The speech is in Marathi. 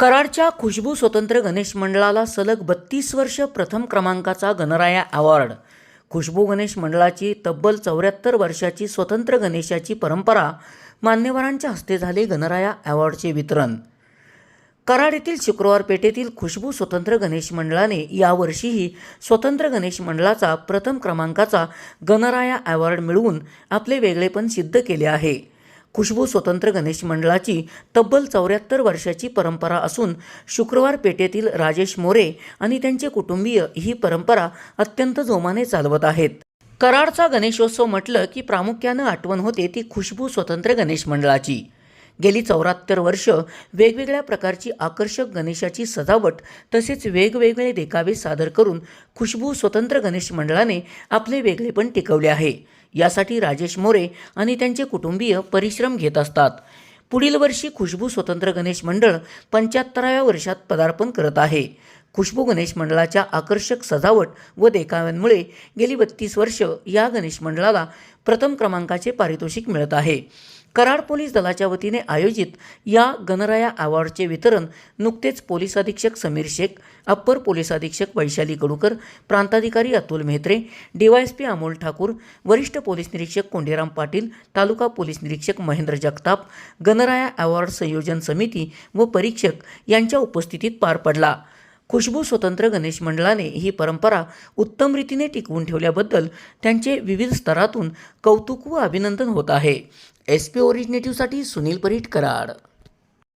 कराडच्या खुशबू स्वतंत्र गणेश मंडळाला सलग बत्तीस वर्ष प्रथम क्रमांकाचा गणराया अवॉर्ड खुशबू गणेश मंडळाची तब्बल चौऱ्याहत्तर वर्षाची स्वतंत्र गणेशाची परंपरा मान्यवरांच्या हस्ते झाले गणराया अवॉर्डचे वितरण. कराड येथील शुक्रवार पेठेतील खुशबू स्वतंत्र गणेश मंडळाने यावर्षीही स्वतंत्र गणेश मंडळाचा प्रथम क्रमांकाचा गणराया अवॉर्ड मिळवून आपले वेगळेपण सिद्ध केले आहे. खुशबू स्वतंत्र गणेश मंडळाची तब्बल चौऱ्याहत्तर वर्षाची परंपरा असून शुक्रवार पेठेतील राजेश मोरे आणि त्यांचे कुटुंबीय ही परंपरा अत्यंत जोमाने चालवत आहेत. कराडचा गणेशोत्सव म्हटलं की प्रामुख्यानं आठवण होते ती खुशबू स्वतंत्र गणेश मंडळाची. गेली चौऱ्याहत्तर वर्ष वेगवेगळ्या प्रकारची आकर्षक गणेशाची सजावट तसेच वेगवेगळे देखावे सादर करून खुशबू स्वतंत्र गणेश मंडळाने आपले वेगळेपण टिकवले आहे. यासाठी राजेश मोरे आणि त्यांचे कुटुंबीय परिश्रम घेत असतात. पुढील वर्षी खुशबू स्वतंत्र गणेश मंडळ पंच्याहत्तराव्या वर्षात पदार्पण करत आहे. खुशबू गणेश मंडळाच्या आकर्षक सजावट व देखाव्यांमुळे गेली बत्तीस वर्ष या गणेश मंडळाला प्रथम क्रमांकाचे पारितोषिक मिळत आहे. कराड पोलीस दलाच्या वतीने आयोजित या गणराया अवॉर्डचे वितरण नुकतेच पोलीस अधीक्षक समीर शेख अप्पर पोलीस अधीक्षक वैशाली कडूकर प्रांताधिकारी अतुल मेहत्रे डीवायएसपी अमोल ठाकूर वरिष्ठ पोलीस निरीक्षक कोंडीराम पाटील तालुका पोलीस निरीक्षक महेंद्र जगताप गणराया अवॉर्ड संयोजन समिती व परीक्षक यांच्या उपस्थितीत पार पडला. खुशबू स्वतंत्र गणेश मंडळाने ही परंपरा उत्तम रीतीने टिकवून ठेवल्याबद्दल त्यांचे विविध स्तरातून कौतुक व अभिनंदन होत आहे. एस पी ओरिजिनेटिव्हसाठी सुनील परीट कराड.